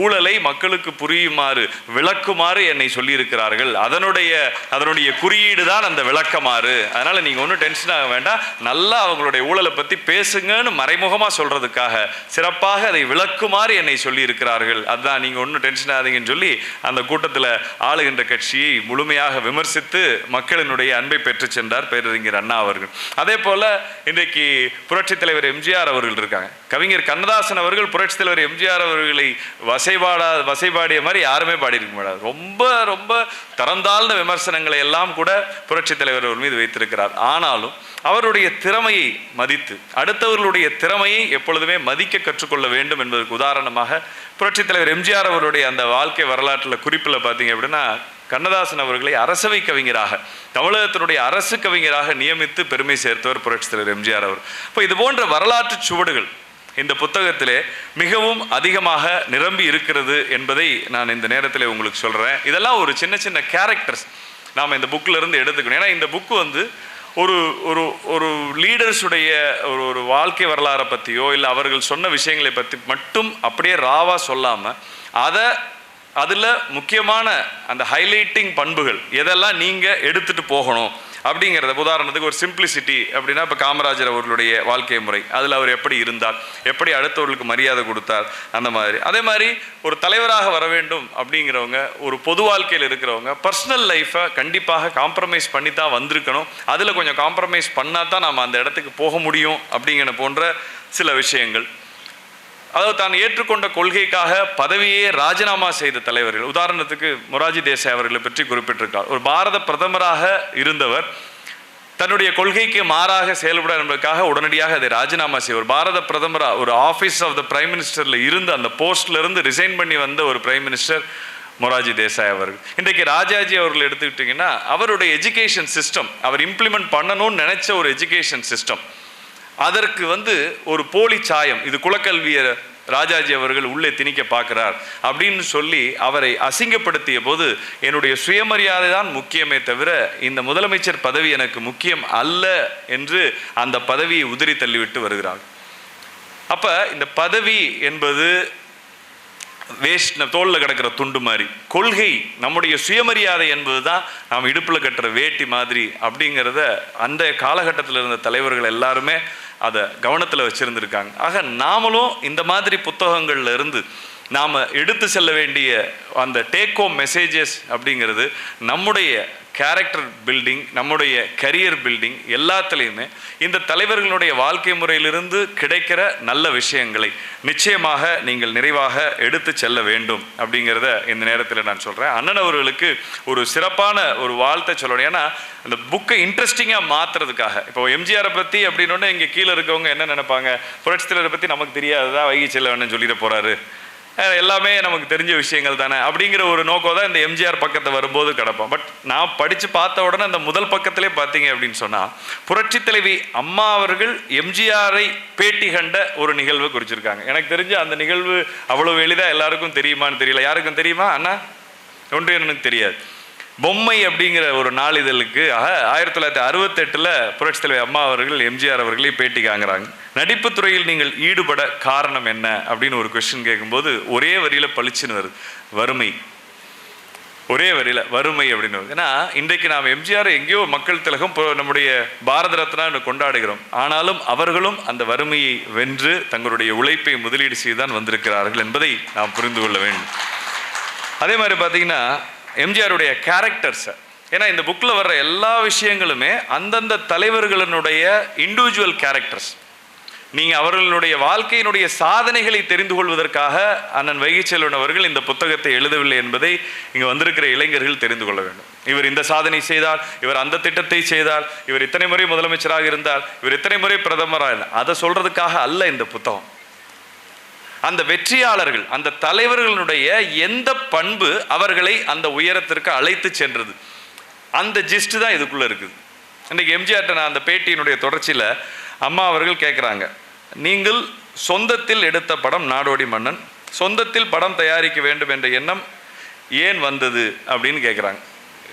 ஊழலை மக்களுக்கு புரியுமாறு விளக்குமாறு என்னை சொல்லியிருக்கிறார்கள். அதனுடைய அதனுடைய குறியீடு தான் அந்த விளக்கமாறு. அதனால் நீங்கள் ஒன்றும் டென்ஷன் ஆக வேண்டாம். நல்லா அவங்களுடைய ஊழலை பற்றி பேசுங்கன்னு மறைமுகமாக சொல்கிறதுக்காக சிறப்பாக அதை விளக்குமாறு என்னை சொல்லியிருக்கிறார்கள். அதுதான் நீங்கள் நீங்கள் ஒன்றும் டென்ஷன் ஆகாதீங்கன்னு சொல்லி அந்த கூட்டத்தில் ஆளுகின்ற கட்சியை முழுமையாக விமர்சித்து மக்களினுடைய அன்பை பெற்று சென்றார் பேரறிஞர் அண்ணா அவர்கள். அதே போல் இன்றைக்கு புரட்சித் தலைவர் எம்ஜிஆர் அவர்கள் இருக்காங்க. கவிஞர் கண்ணதாசன் அவர்கள் புரட்சித் தலைவர் எம்ஜிஆர் அவர்களை வசைபாடா வசைபாடிய மாதிரி யாருமே பாடியிருக்க மாட்டார். ரொம்ப ரொம்ப தரந்தாழ்ந்த விமர்சனங்களை எல்லாம் கூட புரட்சித் தலைவர் அவர் மீது வைத்திருக்கிறார். ஆனாலும் அவருடைய திறமையை மதித்து அடுத்தவர்களுடைய திறமையை எப்பொழுதுமே மதிக்க கற்றுக்கொள்ள வேண்டும் என்பதற்கு உதாரணமாக புரட்சித் தலைவர் எம்ஜிஆர் அவருடைய அந்த வாழ்க்கை வரலாற்றில் குறிப்பில் பார்த்தீங்க அப்படின்னா கண்ணதாசன் அவர்களை அரசவை கவிஞராக தமிழகத்தினுடைய அரசு கவிஞராக நியமித்து பெருமை சேர்த்தவர் புரட்சித் தலைவர் எம்ஜிஆர் அவர். இப்போ இது போன்ற வரலாற்று சுவடுகள் இந்த புத்தகத்திலே மிகவும் அதிகமாக நிரம்பி இருக்கிறது என்பதை நான் இந்த நேரத்தில் உங்களுக்கு சொல்கிறேன் இதெல்லாம் ஒரு சின்ன சின்ன கேரக்டர்ஸ் நாம் இந்த புக்கில் இருந்து எடுத்துக்கணும். ஏன்னா இந்த புக்கு வந்து ஒரு ஒரு ஒரு லீடர்ஸுடைய ஒரு ஒரு வாழ்க்கை வரலாறை பற்றியோ இல்லை அவர்கள் சொன்ன விஷயங்களை பற்றி மட்டும் அப்படியே ராவாக சொல்லாமல் அதை அதில் முக்கியமான அந்த ஹைலைட்டிங் பண்புகள் எதெல்லாம் நீங்கள் எடுத்துகிட்டு போகணும் அப்படிங்கிறத உதாரணத்துக்கு ஒரு சிம்பிளிசிட்டி அப்படின்னா இப்போ காமராஜர் அவர்களுடைய வாழ்க்கை முறை. அதில் அவர் எப்படி இருந்தார்? எப்படி அடுத்தவர்களுக்கு மரியாதை கொடுத்தார்? அந்த மாதிரி. அதே மாதிரி ஒரு தலைவராக வர வேண்டும் அப்படிங்கிறவங்க ஒரு பொது வாழ்க்கையில் இருக்கிறவங்க பர்சனல் லைஃப்பை கண்டிப்பாக காம்ப்ரமைஸ் பண்ணி தான் வந்திருக்கணும். அதில் கொஞ்சம் காம்ப்ரமைஸ் பண்ணால் தான் நாம் அந்த இடத்துக்கு போக முடியும் அப்படிங்கிற போன்ற சில விஷயங்கள். அதாவது தான் ஏற்றுக்கொண்ட கொள்கைக்காக பதவியே ராஜினாமா செய்த தலைவர்கள் உதாரணத்துக்கு மொராஜி தேசாய் அவர்களை பற்றி குறிப்பிட்டிருக்கார். ஒரு பாரத பிரதமராக இருந்தவர் தன்னுடைய கொள்கைக்கு மாறாக செயல்பட என்பதற்காக உடனடியாக அதை ராஜினாமா செய்வார். பாரத பிரதமரா ஒரு ஆஃபீஸ் ஆஃப் த பிரைம் மினிஸ்டரில் இருந்து அந்த போஸ்ட்லேருந்து ரிசைன் பண்ணி வந்த ஒரு பிரைம் மினிஸ்டர் மொராஜி தேசாய் அவர்கள். இன்றைக்கு ராஜாஜி அவர்கள் எடுத்துக்கிட்டிங்கன்னா அவருடைய எஜுகேஷன் சிஸ்டம் அவர் இம்ப்ளிமெண்ட் பண்ணணும்னு நினச்ச ஒரு எஜுகேஷன் சிஸ்டம் அதற்கு வந்து ஒரு போலி சாயம். இது குலக்கல்வியை ராஜாஜி அவர்கள் உள்ளே திணிக்க பார்க்கிறார். அப்படின்னு சொல்லி அவரை அசிங்கப்படுத்திய போது என்னுடைய சுயமரியாதை தான் முக்கியமே தவிர இந்த முதலமைச்சர் பதவி எனக்கு முக்கியம் அல்ல என்று அந்த பதவியை உதிரி தள்ளிவிட்டு வருகிறார். அப்போ இந்த பதவி என்பது வேஸ்ட் தோலில் கிடக்கிற துண்டு மாதிரி. கொள்கை நம்முடைய சுயமரியாதை என்பது தான் நாம் இடுப்பில் கட்டுற வேட்டி மாதிரி அப்படிங்கிறத அந்த காலகட்டத்தில் இருந்த தலைவர்கள் எல்லாருமே அதை கவனத்தில் வச்சுருந்துருக்காங்க. ஆக நாமளும் இந்த மாதிரி புத்தகங்களில் இருந்து நாம் எடுத்து செல்ல வேண்டிய அந்த டேக் ஹோம் மெசேஜஸ் அப்படிங்கிறது நம்முடைய கேரக்டர் பில்டிங் நம்முடைய கரியர் பில்டிங் எல்லாத்துலேயுமே இந்த தலைவர்களுடைய வாழ்க்கை முறையிலிருந்து கிடைக்கிற நல்ல விஷயங்களை நிச்சயமாக நீங்கள் நிறைவாக எடுத்து செல்ல வேண்டும் அப்படிங்கிறத இந்த நேரத்தில் நான் சொல்கிறேன் அண்ணன் அவர்களுக்கு ஒரு சிறப்பான ஒரு வாழ்த்தை சொல்லணும். ஏன்னா அந்த புக்கை இன்ட்ரெஸ்டிங்காக மாற்றுறதுக்காக இப்போ எம்ஜிஆரை பற்றி அப்படின்னோடனே இங்கே கீழே இருக்கவங்க என்ன நினைப்பாங்க? புரட்சித் தலைவரை பற்றி நமக்கு தெரியாததா? செல்ல செல்வன்னு சொல்லிட போகிறாரு எல்லாமே நமக்கு தெரிஞ்ச விஷயங்கள் தானே அப்படிங்கிற ஒரு நோக்கம் தான் இந்த எம்ஜிஆர் பக்கத்தை வரும்போது கிடப்போம். பட் நான் படித்து பார்த்த உடனே அந்த முதல் பக்கத்திலே பார்த்தீங்க அப்படின்னு சொன்னால் புரட்சி தலைவி அம்மா அவர்கள் எம்ஜிஆரை பேட்டி கண்ட ஒரு நிகழ்வு குறிச்சிருக்காங்க. எனக்கு தெரிஞ்ச அந்த நிகழ்வு அவ்வளோ எளிதாக எல்லாருக்கும் தெரியுமான்னு தெரியல. யாருக்கும் தெரியுமா? அண்ணா? ஒன்று எனக்கு தெரியாது. பொம்மை அப்படிங்கிற ஒரு நாளிதழுக்கு ஆக ஆயிரத்தி தொள்ளாயிரத்தி அறுபத்தெட்டில் புரட்சி தலைவர் அம்மா அவர்கள் எம்ஜிஆர் அவர்களே பேட்டி காங்குறாங்க நடிப்பு துறையில் நீங்கள் ஈடுபட காரணம் என்ன? அப்படின்னு ஒரு கொஸ்டின் கேட்கும்போது ஒரே வரியில் பளிச்சுன்னு வருது. வறுமை. ஒரே வரியில் வறுமை அப்படின்னு ஏன்னா இன்றைக்கு நாம் எம்ஜிஆர் எங்கேயோ மக்கள் திலகம் இப்போ நம்முடைய பாரத ரத்னா கொண்டாடுகிறோம். ஆனாலும் அவர்களும் அந்த வறுமையை வென்று தங்களுடைய உழைப்பை முதலீடு செய்து தான் வந்திருக்கிறார்கள் என்பதை நாம் புரிந்து கொள்ள வேண்டும். அதே மாதிரி பார்த்தீங்கன்னா எம்ஜிஆருடைய கேரக்டர்ஸை ஏன்னா இந்த புக்கில் வர்ற எல்லா விஷயங்களுமே அந்தந்த தலைவர்களினுடைய இண்டிவிஜுவல் கேரக்டர்ஸ் நீங்கள் அவர்களுடைய வாழ்க்கையினுடைய சாதனைகளை தெரிந்து கொள்வதற்காக அண்ணன் வைகைச்செல்வன் அவர்கள் இந்த புத்தகத்தை எழுதவில்லை என்பதை இங்கே வந்திருக்கிற இளைஞர்கள் தெரிந்து கொள்ள வேண்டும். இவர் இந்த சாதனை செய்தால் இவர் அந்த திட்டத்தை செய்தால் இவர் இத்தனை முறை முதலமைச்சராக இருந்தால் இவர் இத்தனை முறை பிரதமராக இருந்தார். அதை சொல்கிறதுக்காக அல்ல இந்த புத்தகம். அந்த வெற்றியாளர்கள் அந்த தலைவர்களுடைய எந்த பண்பு அவர்களை அந்த உயரத்திற்கு அழைத்து சென்றது. அந்த ஜிஸ்ட் தான் இதுக்குள்ளே இருக்குது. இன்றைக்கி எம்ஜிஆர்ட்ட நான் அந்த பேட்டியினுடைய தொடர்ச்சியில் அம்மா அவர்கள் கேட்குறாங்க நீங்கள் சொந்தத்தில் எடுத்த படம் நாடோடி மன்னன் சொந்தத்தில் படம் தயாரிக்க வேண்டும் என்ற எண்ணம் ஏன் வந்தது? அப்படின்னு கேட்குறாங்க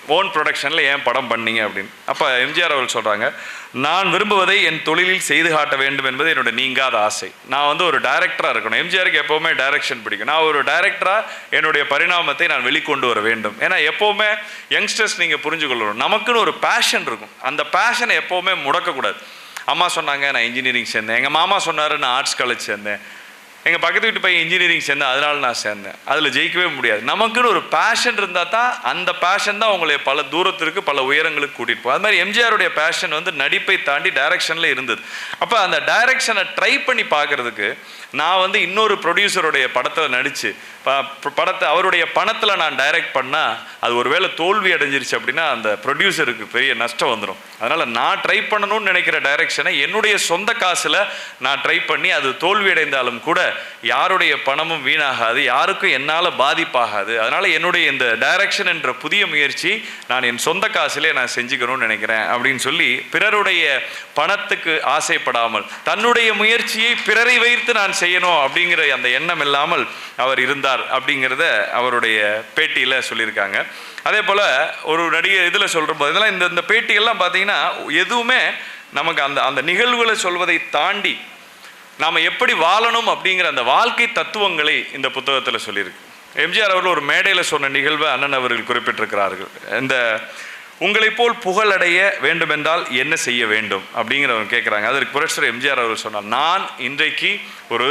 ஓன் ப்ரொடக்ஷனில் ஏன் படம் பண்ணீங்க அப்படின்னு. அப்போ எம்ஜிஆர் அவர்கள் சொல்கிறாங்க நான் விரும்புவதை என் தொழிலில் செய்து காட்ட வேண்டும் என்பது என்னோட நீங்காத ஆசை. நான் வந்து ஒரு டைரக்டராக இருக்கணும். எம்ஜிஆருக்கு எப்போவுமே டைரக்ஷன் பிடிக்கும். நான் ஒரு டைரக்டராக என்னுடைய பரிணாமத்தை நான் வெளிக்கொண்டு வர வேண்டும். ஏன்னா எப்போவுமே யங்ஸ்டர்ஸ் நீங்கள் புரிஞ்சுக்கொள்ளணும் நமக்குன்னு ஒரு பேஷன் இருக்கும். அந்த பேஷனை எப்போவுமே முடக்கக்கூடாது. அம்மா சொன்னாங்க நான் இன்ஜினியரிங் சேர்ந்தேன். எங்கள் மாமா சொன்னார் நான் ஆர்ட்ஸ் காலேஜ் சேர்ந்தேன். எங்கள் பக்கத்து வீட்டு பையன் இன்ஜினியரிங் சேர்ந்தேன் அதனால நான் சேர்ந்தேன். அதில் ஜெயிக்கவே முடியாது. நமக்குன்னு ஒரு பேஷன் இருந்தால் தான் அந்த பேஷன் தான் உங்களை பல தூரத்திற்கு பல உயரங்களுக்கு கூட்டிகிட்டு போகும். அது மாதிரி எம்ஜிஆருடைய பேஷன் வந்து நடிப்பை தாண்டி டைரக்ஷனில் இருந்தது. அப்போ அந்த டைரக்ஷனை ட்ரை பண்ணி பார்க்கறதுக்கு நான் வந்து இன்னொரு ப்ரொடியூசருடைய படத்தில் நடித்து படத்தை அவருடைய பணத்தில் நான் டைரக்ட் பண்ணால் அது ஒருவேளை தோல்வி அடைஞ்சிருச்சு அப்படின்னா அந்த ப்ரொடியூசருக்கு பெரிய நஷ்டம் வந்துடும் அதனால் நான் ட்ரை பண்ணணும்னு நினைக்கிற டைரக்ஷனை என்னுடைய சொந்த காசில் நான் ட்ரை பண்ணி அது தோல்வி அடைந்தாலும் கூட யாருடைய பணமும் வீணாகாது யாருக்கும் என்னால் பாதிப்பாகாது. அதனால் என்னுடைய இந்த டைரக்ஷன் என்ற புதிய முயற்சி நான் என் சொந்த காசிலே நான் செஞ்சுக்கணும்னு நினைக்கிறேன் அப்படின்னு சொல்லி பிறருடைய பணத்துக்கு ஆசைப்படாமல் தன்னுடைய முயற்சியை பிறரை வைத்து நான் செய்யணும் அப்படிங்கிற அந்த எண்ணம் இல்லாமல் அவர் இருந்தார் அப்படிங்கிறத அவருடைய பேட்டியில் சொல்லியிருக்காங்க. அதே போல் ஒரு நடிகர் இதில் சொல்கிற போது இதெல்லாம் இந்த இந்த பேட்டிகள்லாம் பார்த்தீங்கன்னா எதுவுமே நமக்கு அந்த அந்த நிகழ்வுகளை சொல்வதை தாண்டி நாம் எப்படி வாழணும் அப்படிங்கிற அந்த வாழ்க்கை தத்துவங்களை இந்த புத்தகத்தில் சொல்லியிருக்கு. எம்ஜிஆர் அவர்கள் ஒரு மேடையில் சொன்ன நிகழ்வை அண்ணன் அவர்கள் குறிப்பிட்டிருக்கிறார்கள். இந்த உங்களை போல் புகழடைய வேண்டுமென்றால் என்ன செய்ய வேண்டும்? அப்படிங்கிறவங்க கேட்குறாங்க அதற்கு புரட்சர் எம்ஜிஆர் அவர்கள் சொன்னார் நான் இன்றைக்கு ஒரு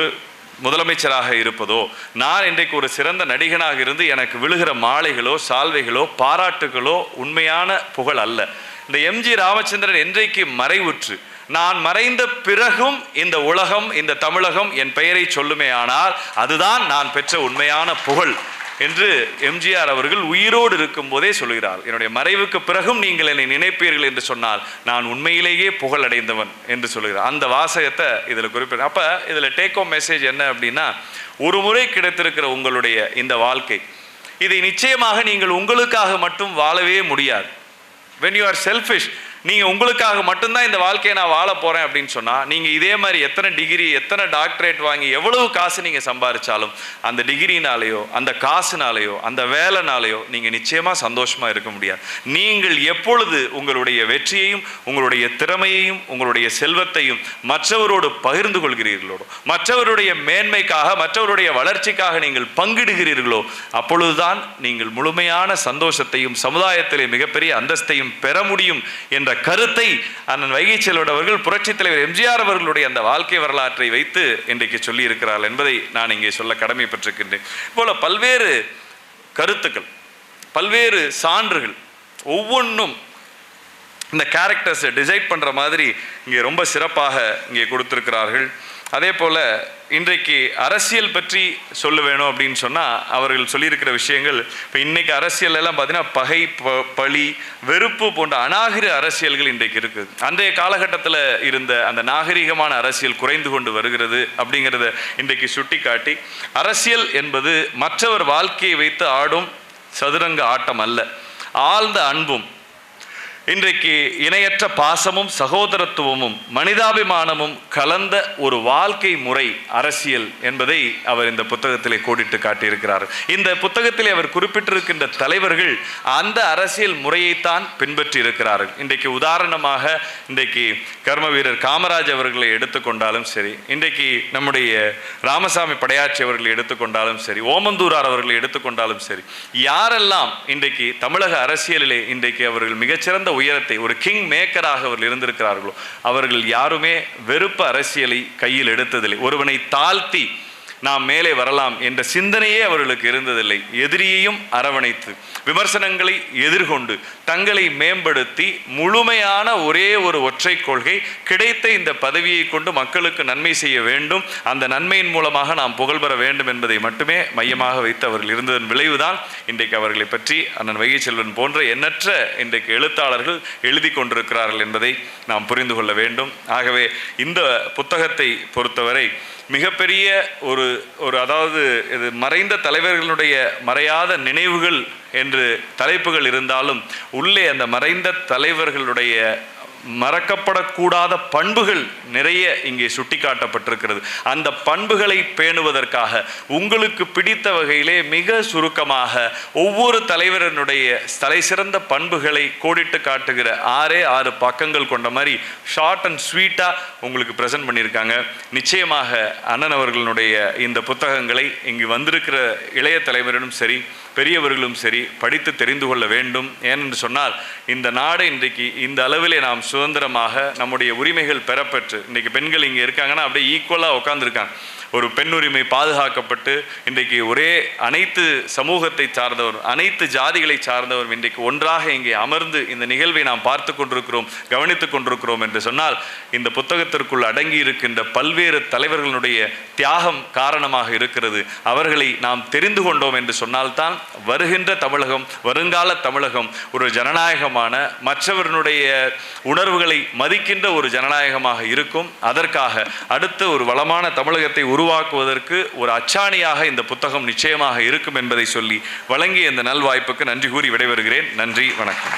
முதலமைச்சராக இருப்பதோ நான் இன்றைக்கு ஒரு சிறந்த நடிகனாக இருந்து எனக்கு விழுகிற மாலைகளோ சால்வைகளோ பாராட்டுகளோ உண்மையான புகழ் அல்ல. இந்த எம்ஜி ராமச்சந்திரன் என்றைக்கு மறைவுற்று நான் மறைந்த பிறகும் இந்த உலகம் இந்த தமிழகம் என் பெயரை சொல்லுமே ஆனால் அதுதான் நான் பெற்ற உண்மையான புகழ் என்று எம்ஜிஆர் அவர்கள் உயிரோடு இருக்கும்போதே சொல்கிறார். என்னுடைய மறைவுக்கு பிறகும் நீங்கள் என்னை நினைப்பீர்கள் என்று சொன்னால் நான் உண்மையிலேயே புகழ் அடைந்தவன் என்று சொல்கிறார். அந்த வாசகத்தை இதில் குறிப்பிட அப்போ இதில் டேக் ஹோம் மெசேஜ் என்ன அப்படின்னா ஒரு முறை கிடைத்திருக்கிற உங்களுடைய இந்த வாழ்க்கை இதை நிச்சயமாக நீங்கள் உங்களுக்காக மட்டும் வாழவே முடியாது. வென் யூ ஆர் செல்ஃபிஷ் நீங்கள் உங்களுக்காக மட்டும்தான் இந்த வாழ்க்கையை நான் வாழ போகிறேன் அப்படின்னு சொன்னால் நீங்கள் இதே மாதிரி எத்தனை டிகிரி எத்தனை டாக்டரேட் வாங்கி எவ்வளவு காசு நீங்கள் சம்பாதிச்சாலும் அந்த டிகிரினாலேயோ அந்த காசுனாலேயோ அந்த வேலைனாலேயோ நீங்கள் நிச்சயமாக சந்தோஷமாக இருக்க முடியாது. நீங்கள் எப்பொழுது உங்களுடைய வெற்றியையும் உங்களுடைய திறமையையும் உங்களுடைய செல்வத்தையும் மற்றவரோடு பகிர்ந்து கொள்கிறீர்களோ மற்றவருடைய மேன்மைக்காக மற்றவருடைய வளர்ச்சிக்காக நீங்கள் பங்கிடுகிறீர்களோ அப்பொழுதுதான் நீங்கள் முழுமையான சந்தோஷத்தையும் சமுதாயத்திலே மிகப்பெரிய அந்தஸ்தையும் பெற முடியும் என்ற கருத்தை அண்ணன் வைகை செல்வன் அவர்கள் புரட்சித் தலைவர் எம்ஜிஆர் அவர்களுடைய அந்த வாழ்க்கை வரலாற்றை வைத்து இன்றைக்கு சொல்லி இருக்கிறார்கள் என்பதை நான் இங்கே சொல்ல கடமைப்பட்டிருக்கின்றேன். போல பல்வேறு கருத்துக்கள் பல்வேறு சான்றுகள் ஒவ்வொன்றும் இந்த கேரக்டர்ஸை டிசைட் பண்ணுற மாதிரி இங்கே ரொம்ப சிறப்பாக இங்கே கொடுத்துருக்கிறார்கள். அதே போல் இன்றைக்கு அரசியல் பற்றி சொல்ல வேணும் அப்படின்னு சொன்னால் அவர்கள் சொல்லியிருக்கிற விஷயங்கள் இப்போ இன்றைக்கி அரசியலெல்லாம் பார்த்தீங்கன்னா பகை ப பழி வெறுப்பு போன்ற அநாகரிக அரசியல்கள் இன்றைக்கு இருக்குது அன்றைய காலகட்டத்தில் இருந்த அந்த நாகரிகமான அரசியல் குறைந்து கொண்டு வருகிறது அப்படிங்கிறத இன்றைக்கு சுட்டிக்காட்டி அரசியல் என்பது மற்றவர் வாழ்க்கையை வைத்து ஆடும் சதுரங்க ஆட்டம் அல்ல. ஆழ்ந்த அன்பும் இன்றைக்கு இணையற்ற பாசமும் சகோதரத்துவமும் மனிதாபிமானமும் கலந்த ஒரு வாழ்க்கை முறை அரசியல் என்பதை அவர் இந்த புத்தகத்திலே கோடிட்டு காட்டியிருக்கிறார். இந்த புத்தகத்திலே அவர் குறிப்பிட்டிருக்கின்ற தலைவர்கள் அந்த அரசியல் முறையைத்தான் பின்பற்றி இருக்கிறார்கள் இன்றைக்கு உதாரணமாக இன்றைக்கு கர்ம வீரர் காமராஜ் அவர்களை எடுத்துக்கொண்டாலும் சரி இன்றைக்கு நம்முடைய ராமசாமி படையாட்சி அவர்களை எடுத்துக்கொண்டாலும் சரி ஓமந்தூரார் அவர்களை எடுத்துக்கொண்டாலும் சரி யாரெல்லாம் இன்றைக்கு தமிழக அரசியலிலே இன்றைக்கு அவர்கள் மிகச்சிறந்த உயரத்தை ஒரு கிங் மேக்கராக அவர்கள் இருந்திருக்கிறார்களோ அவர்கள் யாருமே வெறுப்பு அரசியலை கையில் எடுத்ததில்லை. ஒருவனை தாழ்த்தி நாம் மேலே வரலாம் என்ற சிந்தனையே அவர்களுக்கு இருந்ததில்லை. எதிரியையும் அரவணைத்து விமர்சனங்களை எதிர்கொண்டு தங்களை மேம்படுத்தி முழுமையான ஒரே ஒரு ஒற்றை கொள்கை கிடைத்த இந்த பதவியை கொண்டு மக்களுக்கு நன்மை செய்ய வேண்டும். அந்த நன்மையின் மூலமாக நாம் புகழ் பெற வேண்டும் என்பதை மட்டுமே மையமாக வைத்து அவர்கள் இருந்ததன் விளைவுதான் இன்றைக்கு அவர்களை பற்றி அண்ணன் வைகை செல்வன் போன்ற எண்ணற்ற இன்றைக்கு எழுத்தாளர்கள் எழுதி கொண்டிருக்கிறார்கள் என்பதை நாம் புரிந்து கொள்ள வேண்டும். ஆகவே இந்த புத்தகத்தை பொறுத்தவரை மிகப்பெரிய ஒரு ஒரு அதாவது இது மறைந்த தலைவர்களுடைய மறையாத நினைவுகள் என்று தலைப்புகள் இருந்தாலும் உள்ளே அந்த மறைந்த தலைவர்களுடைய மறக்கப்படக்கூடாத பண்புகள் நிறைய இங்கே சுட்டிக்காட்டப்பட்டிருக்கிறது. அந்த பண்புகளை பேணுவதற்காக உங்களுக்கு பிடித்த வகையிலே மிக சுருக்கமாக ஒவ்வொரு தலைவரனுடைய தலை சிறந்த பண்புகளை கோடிட்டு காட்டுகிற ஆறே ஆறு பக்கங்கள் கொண்ட மாதிரி ஷார்ட் அண்ட் ஸ்வீட்டாக உங்களுக்கு ப்ரெசென்ட் பண்ணியிருக்காங்க. நிச்சயமாக அண்ணன் அவர்களுடைய இந்த புத்தகங்களை இங்கு வந்திருக்கிற இளைய தலைவரிடம் சரி பெரியவர்களும் சரி படித்து தெரிந்து கொள்ள வேண்டும். ஏனென்று சொன்னால் இந்த நாடு இன்றைக்கு இந்த அளவிலே நாம் சுதந்திரமாக நம்முடைய உரிமைகள் பெறப்பெற்று இன்றைக்கி பெண்கள் இங்கே இருக்காங்கன்னா அப்படியே ஈக்குவலாக உட்காந்துருக்காங்க ஒரு பெண் உரிமை பாதுகாக்கப்பட்டு இன்றைக்கு ஒரே அனைத்து சமூகத்தை சார்ந்தவரும் அனைத்து ஜாதிகளை சார்ந்தவரும் இன்றைக்கு ஒன்றாக இங்கே அமர்ந்து இந்த நிகழ்வை நாம் பார்த்து கொண்டிருக்கிறோம் கவனித்துக் கொண்டிருக்கிறோம் என்று சொன்னால் இந்த புத்தகத்திற்குள் அடங்கி இருக்கின்ற பல்வேறு தலைவர்களுடைய தியாகம் காரணமாக இருக்கிறது. அவர்களை நாம் தெரிந்து கொண்டோம் என்று சொன்னால்தான் வருகின்ற தமிழகம் வருங்கால தமிழகம் ஒரு ஜனநாயகமான மற்றவர்களுடைய உணர்வுகளை மதிக்கின்ற ஒரு ஜனநாயகமாக இருக்கும். அதற்காக அடுத்த ஒரு வளமான தமிழகத்தை உருவாக்குவதற்கு ஒரு அச்சாணியாக இந்த புத்தகம் நிச்சயமாக இருக்கும் என்பதை சொல்லி வழங்கிய இந்த நல்வாய்ப்புக்கு நன்றி கூறி விடைபெறுகிறேன். நன்றி வணக்கம்.